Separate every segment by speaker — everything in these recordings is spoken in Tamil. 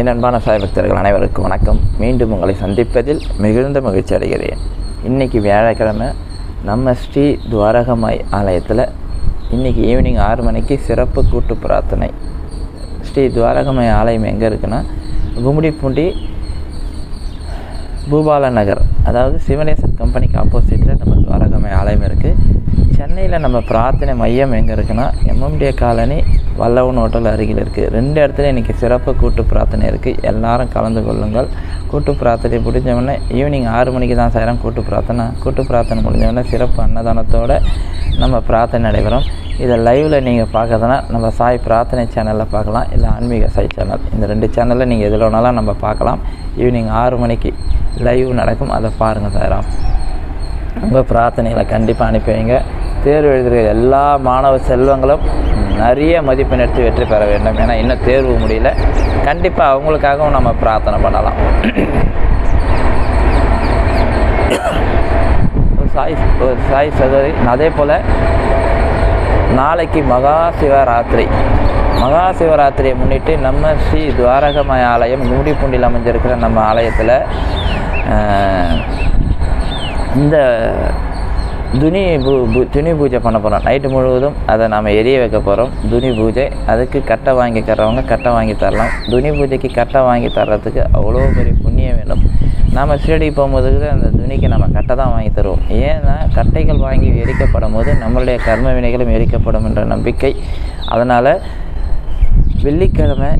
Speaker 1: என் அன்பான சாய் பக்தர்கள் அனைவருக்கும் வணக்கம். மீண்டும் உங்களை சந்திப்பதில் மிகுந்த மகிழ்ச்சி அடைகிறேன். இன்றைக்கி வியாழக்கிழமை நம்ம ஸ்ரீ துவாரகமாய் ஆலயத்தில் இன்றைக்கி ஈவினிங் ஆறு மணிக்கு சிறப்பு கூட்டு பிரார்த்தனை. ஸ்ரீ துவாரகமாய் ஆலயம் எங்கே இருக்குன்னா கும்மிடிப்பூண்டி பூபால நகர். அதாவது சிவனேசன் கம்பெனிக்கு ஆப்போசிட்டில் நம்ம துவாரகமாய் ஆலயம் இருக்குது சென்னையில் நம்ம பிரார்த்தனை மையம் எங்கே இருக்குன்னா எம்எம்டிஏ காலனி வல்லவன் ஹோட்டல் அருகில் இருக்குது ரெண்டு இடத்துல இன்றைக்கி சிறப்பு கூட்டு பிரார்த்தனை இருக்குது எல்லாரும் கலந்து கொள்ளுங்கள். கூட்டு பிரார்த்தனை முடிஞ்சவொடனே ஈவினிங் ஆறு மணிக்கு தான் சாயிரம் கூட்டு பிரார்த்தனை. கூட்டு பிரார்த்தனை முடிஞ்சவொடனே சிறப்பு அன்னதானத்தோடு நம்ம பிரார்த்தனை நடைபெறும். இதை லைவில் நீங்கள் பார்க்குறதுனா நம்ம சாய் பிரார்த்தனை சேனலில் பார்க்கலாம். இல்லை ஆன்மீக சாய் சேனல் இந்த ரெண்டு சேனலில் நீங்கள் எதில் வேணாலும் நம்ம பார்க்கலாம். ஈவினிங் ஆறு மணிக்கு லைவ் நடக்கும். அதை பாருங்கள் சாயிரம். உங்கள் பிரார்த்தனைகளை கண்டிப்பாக அனுப்பி வைங்க. தேர்வு எழுதுகிற எல்லா மாணவ செல்வங்களும் நிறைய மதிப்பெண் எடுத்து வெற்றி பெற வேண்டும் ஏன்னா இன்னும் தேர்வு முடியல. கண்டிப்பாக அவங்களுக்காகவும் நம்ம பிரார்த்தனை பண்ணலாம். ஒரு சாய் ஒரு சாய் சகோதரி அதே போல் நாளைக்கு மகா சிவராத்திரி. மகா சிவராத்திரியை முன்னிட்டு நம்ம ஸ்ரீ துவாரகமய ஆலயம் மூடிப்பூண்டில் அமைஞ்சிருக்கிற நம்ம ஆலயத்தில் இந்த துனி பூ பூ துணி பூஜை பண்ண போகிறோம் நைட்டு முழுவதும் அதை நாம் எரிய வைக்க போகிறோம் துணி பூஜை அதுக்கு கட்டை வாங்கி தர்றவங்க கட்டை வாங்கி தரலாம். துணி பூஜைக்கு கட்டை வாங்கி தர்றதுக்கு அவ்வளோ பெரிய புண்ணியம் வேணும் நாம் ஷிரடி போகும்போது அந்த துணிக்கு நம்ம கட்டை தான் வாங்கி தருவோம். ஏன்னா கட்டைகள் வாங்கி எரிக்கப்படும் போது நம்மளுடைய கர்ம வினைகளும் எரிக்கப்படும் என்ற நம்பிக்கை. அதனால் வெள்ளிக்கிழமை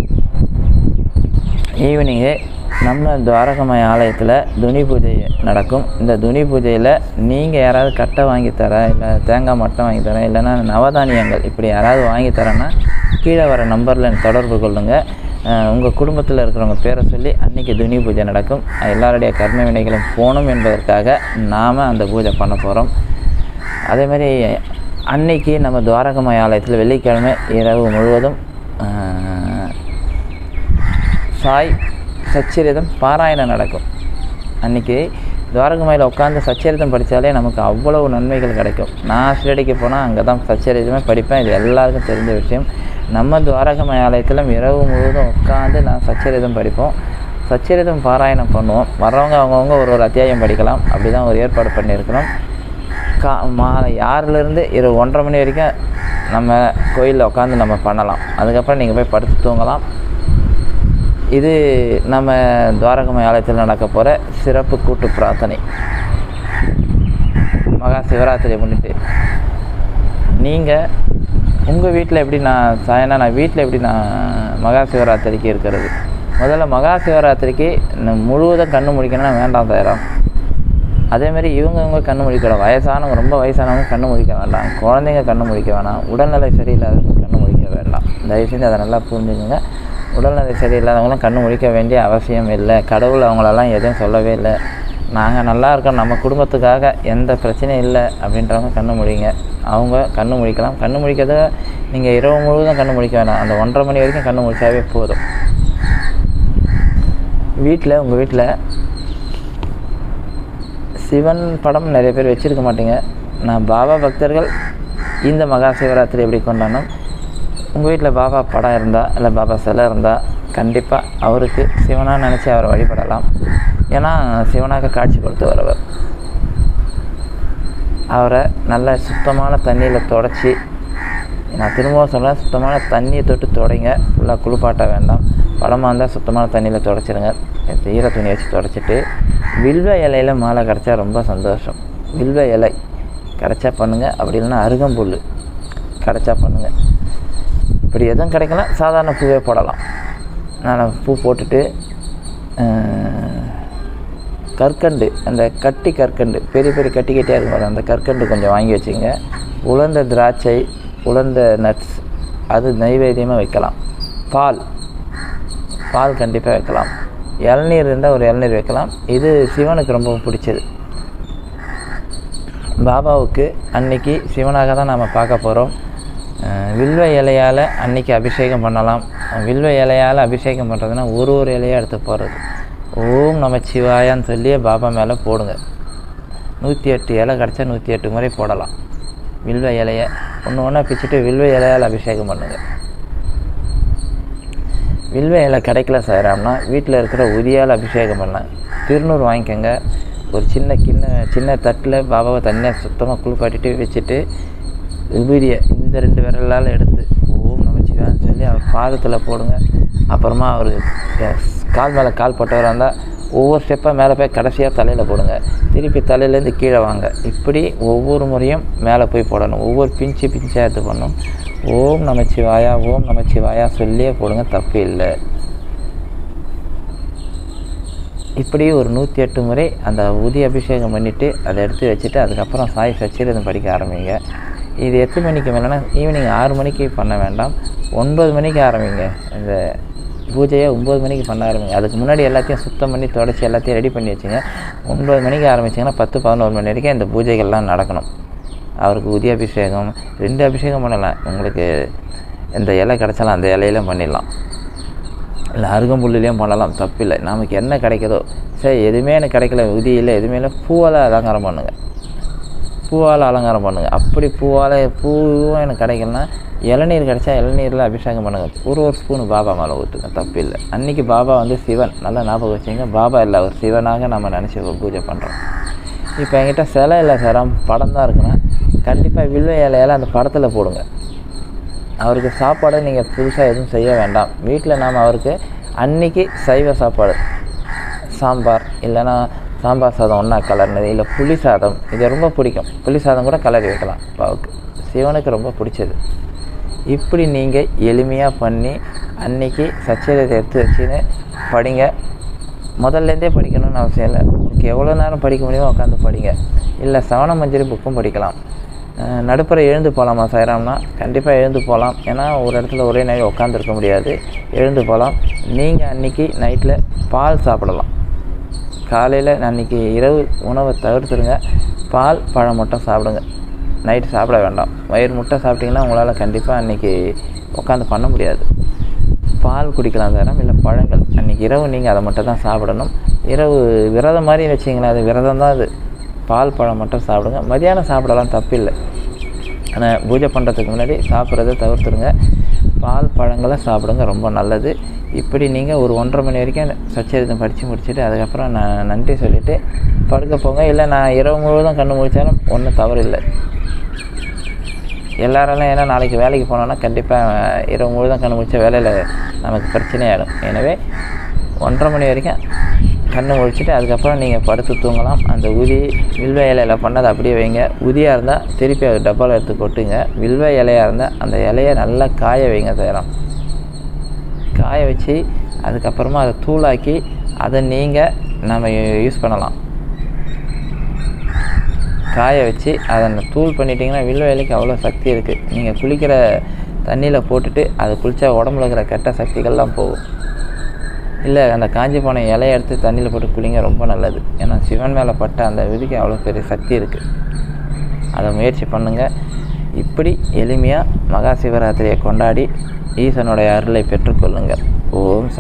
Speaker 1: ஈவினிங்கு நம்ம துவாரகமய ஆலயத்தில் துணி பூஜை நடக்கும். இந்த துணி பூஜையில் நீங்கள் யாராவது கட்டை வாங்கி தர இல்லை தேங்காய் மட்டும் வாங்கி தரேன் இல்லைன்னா நவதானியங்கள் இப்படி யாராவது வாங்கி தரேன்னா கீழே வர நம்பரில் தொடர்பு கொள்ளுங்கள் உங்கள் குடும்பத்தில் இருக்கிறவங்க பேரை சொல்லி அன்றைக்கி துணி பூஜை நடக்கும். எல்லாருடைய கர்ம வினைகளும் போகணும் என்பதற்காக நாம் அந்த பூஜை பண்ண போகிறோம் அதேமாதிரி அன்னைக்கு நம்ம துவாரகமய ஆலயத்தில் வெள்ளிக்கிழமை இரவு முழுவதும் சாய் சச்சரிதம் பாராயணம் நடக்கும். அன்றைக்கி துவாரகமையில் உட்காந்து சச்சரிதம் படித்தாலே நமக்கு அவ்வளவு நன்மைகள் கிடைக்கும். நான் ஷிரடிக்கு போனால் அங்கே தான் சச்சரிதமே படிப்பேன். இது எல்லாருக்கும் தெரிஞ்ச விஷயம். நம்ம துவாரகமய ஆலயத்தில் இரவு முழுவதும் உட்காந்து நான் சச்சரிதம் படிப்போம். சச்சரிதம் பாராயணம் பண்ணுவோம். வர்றவங்க அவங்கவுங்க ஒரு ஒரு அத்தியாயம் படிக்கலாம். அப்படி தான் ஒரு ஏற்பாடு பண்ணியிருக்கிறோம். கா மாலை ஆறுலேருந்து இரவு ஒன்றரை மணி வரைக்கும் நம்ம கோயிலில் உட்காந்து நம்ம பண்ணலாம். அதுக்கப்புறம் நீங்கள் போய் படுத்து தூங்கலாம். இது நம்ம துவாரகமய ஆலயத்தில் நடக்க போகிற சிறப்பு கூட்டு பிரார்த்தனை. மகா சிவராத்திரியை முன்னிட்டு. நீங்கள் உங்கள் வீட்டில் எப்படி நான் சாயனா நான் வீட்டில் எப்படி நான் மகா சிவராத்திரிக்கு இருக்கிறது? முதல்ல மகா சிவராத்திரிக்கு முழுவதும் கண்ணு முடிக்கணும்னா வேண்டாம் தயாரம் அதேமாரி இவங்க இவங்க கண்ணு முடிக்கணும் வயசானவங்க ரொம்ப வயசானவங்க கண்ணு முடிக்க வேண்டாம். குழந்தைங்க கண்ணு முடிக்க வேணாம். உடல்நிலை சரியில்லாதவங்க கண்ணு முடிக்க வேண்டாம். தயவு செஞ்சு அதை நல்லா புரிஞ்சுக்கோங்க. உடல்நிலை சரியில்லாதவங்களும் கண்ணு முடிக்க வேண்டிய அவசியம் இல்லை. கடவுள் அவங்களெல்லாம் எதுவும் சொல்லவே இல்லை. நாங்கள் நல்லா இருக்கோம். நம்ம குடும்பத்துக்காக எந்த பிரச்சனையும் இல்லை அப்படின்றவங்க கண்ணு முடிங்க அவங்க கண்ணு முடிக்கலாம் கண்ணு முடிக்கிறத நீங்கள் இரவு முழுவதும் கண்ணு முடிக்க வேணாம். அந்த ஒன்றரை மணி வரைக்கும் கண்ணு முழிச்சாவே போதும். வீட்டில் உங்கள் வீட்டில் சிவன் படம் நிறைய பேர் வச்சுருக்க மாட்டீங்க. நான் பாபா பக்தர்கள் இந்த மகா சிவராத்திரி எப்படி கொண்டாடணும்? உங்கள் வீட்டில் பாபா படம் இருந்தால் இல்லை பாபா சிலை இருந்தால் கண்டிப்பாக அவருக்கு சிவனாக நினச்சி அவரை வழிபடலாம். ஏன்னா சிவனாக காட்சி கொடுத்து வரவர் அவரை நல்ல சுத்தமான தண்ணியில் தொடச்சி நான் திரும்பவும் சொல்கிறேன் சுத்தமான தண்ணியை தொட்டு தொடங்க. ஃபுல்லாக குளிப்பாட்ட வேண்டாம். பழமாக இருந்தால் சுத்தமான தண்ணியில் தொடச்சிருங்க. ஈர துணி வச்சு தொடச்சிட்டு வில்வ இலையில் மாலை கிடச்சா ரொம்ப சந்தோஷம். வில்வ இலை கிடச்சா பண்ணுங்கள் அப்படி இல்லைன்னா அருகம்புல் கிடச்சா பண்ணுங்கள் இப்படி எதுவும் கிடைக்கலாம் சாதாரண பூவே போடலாம். நான் பூ போட்டுட்டு கற்கண்டு அந்த கட்டி கற்கண்டு பெரிய பெரிய கட்டி கட்டியாக இருக்கும் அந்த கற்கண்டு கொஞ்சம் வாங்கி வச்சுங்க உலர்ந்த திராட்சை உலர்ந்த நட்ஸ் அது நைவேத்தியமாக வைக்கலாம். பால் பால் கண்டிப்பாக வைக்கலாம். இளநீர் இருந்தால் ஒரு இளநீர் வைக்கலாம். இது சிவனுக்கு ரொம்ப பிடிச்சது. பாபாவுக்கு அன்னைக்கு சிவனாக தான் நாம் பார்க்க போகிறோம் வில்வ இலையால் அன்னைக்கு அபிஷேகம் பண்ணலாம். வில்வ இலையால் அபிஷேகம் பண்ணுறதுன்னா ஒரு ஒரு இலையாக எடுத்து போடுறது. ஓம் நம்ம சிவாயான்னு சொல்லி பாபா மேலே போடுங்க. நூற்றி எட்டு இலை கிடச்சா நூற்றி எட்டு முறை போடலாம். வில்வ இலையை ஒன்று ஒன்றா பிச்சுட்டு வில்வ இலையால் அபிஷேகம் பண்ணுங்கள் வில்வ இலை கிடைக்கல சாயிராம்னா வீட்டில் இருக்கிற உதியால் அபிஷேகம் பண்ணலாம். திருநூறு வாங்கிக்கோங்க. ஒரு சின்ன கிண்ண சின்ன தட்டில் பாபாவை தண்ணியாக சுத்தமாக குளிப்பாட்டிட்டு வச்சுட்டு விபூதியை இந்த ரெண்டு விரலால் எடுத்து ஓம் நமச்சிவான்னு சொல்லி அவர் பாதத்தில் போடுங்க. அப்புறமா அவர் கால் மேலே கால் போட்டவராக இருந்தால் ஒவ்வொரு ஸ்டெப்பாக மேலே போய் கடைசியாக தலையில் போடுங்க. திருப்பி தலையிலேருந்து கீழே வாங்க. இப்படி ஒவ்வொரு முறையும் மேலே போய் போடணும். ஒவ்வொரு பிஞ்சு பிஞ்சாக எடுத்து பண்ணணும் ஓம் நமச்சிவாயா ஓம் நமச்சிவாயா சொல்லியே போடுங்க. தப்பு இல்லை. இப்படி ஒரு நூற்றி எட்டு முறை அந்த உதி அபிஷேகம் பண்ணிவிட்டு அதை எடுத்து வச்சுட்டு அதுக்கப்புறம் சாய் சச்சிரதம் படிக்க ஆரம்பிங்க. இது எத்தனை மணிக்கு மேலேனா ஈவினிங் ஆறு மணிக்கு பண்ண வேண்டாம். ஒன்பது மணிக்கு ஆரம்பிங்க. இந்த பூஜையை ஒம்பது மணிக்கு பண்ண ஆரம்பிங்க. அதுக்கு முன்னாடி எல்லாத்தையும் சுத்தம் பண்ணி தொடச்சி எல்லாத்தையும் ரெடி பண்ணி வச்சுங்க. ஒன்பது மணிக்கு ஆரம்பிச்சிங்கன்னா பத்து பதினோரு மணி வரைக்கும் இந்த பூஜைகள்லாம் நடக்கணும். அவருக்கு உதி அபிஷேகம் ரெண்டு அபிஷேகம் பண்ணலாம். உங்களுக்கு இந்த இலை கிடச்சாலும் அந்த இலையிலும் பண்ணிடலாம். இல்லை அருகம்புல்லுலேயும் பண்ணலாம். தப்பில்லை. நமக்கு என்ன கிடைக்குதோ சரி எதுவுமே எனக்கு கிடைக்கல. உதியில் இல்லை எதுவுமே இல்லை. பூவெல்லாம் அலங்காரம் பண்ணுங்கள் பூவால் அலங்காரம் பண்ணுங்கள் அப்படி பூவால் பூவும் எனக்கு கிடைக்கலனா இளநீர் கிடைச்சா இளநீரில் அபிஷேகம் பண்ணுங்கள் ஒரு ஒரு ஸ்பூனு பாபா மேலே ஊற்றுங்க தப்பு இல்லை. அன்றைக்கி பாபா வந்து சிவன். நல்லா ஞாபகம் வச்சுங்க. பாபா இல்லை அவர் சிவனாக நம்ம நினச்சி பூஜை பண்ணுறோம் இப்போ என்கிட்ட சிலை இல்லை சிரம். படம் தான் இருக்குன்னா கண்டிப்பாக வில்வ இலையால் அந்த படத்தில் போடுங்க. அவருக்கு சாப்பாடு நீங்கள் புதுசாக எதுவும் செய்ய வேண்டாம். வீட்டில் நாம் அவருக்கு அன்னைக்கு சைவ சாப்பாடு. சாம்பார் இல்லைன்னா சாம்பார் சாதம் ஒன்றா கலர்னது இல்லை புளி சாதம் இது ரொம்ப பிடிக்கும். புளி சாதம் கூட கலரி வைக்கலாம். பாவுக்கு சிவனுக்கு ரொம்ப பிடிச்சது. இப்படி நீங்கள் எளிமையாக பண்ணி அன்னைக்கு சச்சரிதை எடுத்து வச்சுன்னு படிங்க. முதல்லேருந்தே படிக்கணும்னு அவசியம் இல்லை. எவ்வளோ நேரம் படிக்க முடியுமோ உட்காந்து படிங்க. இல்லை சவண மஞ்சரி புக்கும் படிக்கலாம். நடுப்புற எழுந்து போகலாமா சாயிராம்னா? கண்டிப்பாக எழுந்து போகலாம் ஏன்னா ஒரு இடத்துல ஒரே நேரம் உட்காந்துருக்க முடியாது. எழுந்து போகலாம் நீங்கள் அன்றைக்கி நைட்டில் பால் சாப்பிடலாம். காலையில் அன்றைக்கி இரவு உணவை தவிர்த்துருங்க. பால் பழம் மட்டும் சாப்பிடுங்க. நைட்டு சாப்பிட வேண்டாம். வயிறு முட்டை சாப்பிட்டிங்கன்னா உங்களால் கண்டிப்பாக அன்றைக்கி உட்காந்து பண்ண முடியாது. பால் குடிக்கலாம் தரம் இல்லை பழங்கள். அன்றைக்கி இரவு நீங்கள் அதை மட்டும் தான் சாப்பிடணும். இரவு விரதம் மாதிரி வச்சிங்களேன் அது விரதம் தான் அது. பால் பழம் மட்டும் சாப்பிடுங்க. மதியானம் சாப்பிடலாம் தப்பில்லை. ஆனால் பூஜை பண்ணுறதுக்கு முன்னாடி சாப்பிட்றத தவிர்த்துருங்க. பால் பழங்களை சாப்பிடுங்க ரொம்ப நல்லது. இப்படி நீங்கள் ஒரு ஒன்றரை மணி வரைக்கும் சச்சரிதம் படித்து முடிச்சுட்டு அதுக்கப்புறம் நான் நன்றி சொல்லிவிட்டு படுக்க போங்க. இல்லை நான் இரவு முழுவதும் கண்ணு முடித்தாலும் ஒன்றும் தவறு இல்லை எல்லாராலும் ஏன்னா நாளைக்கு வேலைக்கு போனோன்னா கண்டிப்பாக இரவு முழுதும் கண்ணு முடிச்ச வேலையில் நமக்கு பிரச்சனையாயிடும். எனவே ஒன்றரை மணி வரைக்கும் கண்ணை முழிச்சிட்டு அதுக்கப்புறம் நீங்கள் படுத்து தூங்கலாம். அந்த உதி வில்வ இலையில் பண்ணதை அப்படியே வைங்க. உதியாக இருந்தால் திருப்பி அது டப்பாவில் எடுத்து கொட்டுங்க. வில்வ இலையாக இருந்தால் அந்த இலையை நல்லா காய வைங்க செய்யலாம் காய வச்சு அதுக்கப்புறமா அதை தூளாக்கி அதை நீங்கள் நம்ம யூஸ் பண்ணலாம். காய வச்சு அதை தூள் பண்ணிட்டீங்கன்னா வில்வ இலைக்கு அவ்வளோ சக்தி இருக்குது நீங்கள் குளிக்கிற தண்ணியில் போட்டுட்டு அதை குளித்தா உடம்புல இருக்கிற கெட்ட சக்திகள்லாம் போகும். இல்லை அந்த காஞ்சி போன இலையை எடுத்து தண்ணியில் போட்டு குளிங்க ரொம்ப நல்லது. ஏன்னா சிவன் மேலே பட்ட அந்த விதிக்கு அவ்வளோ பெரிய சக்தி இருக்குது அதை முயற்சி பண்ணுங்கள் இப்படி எளிமையாக மகா சிவராத்திரியை கொண்டாடி ஈசனுடைய அருளை பெற்றுக்கொள்ளுங்கள். ஓம்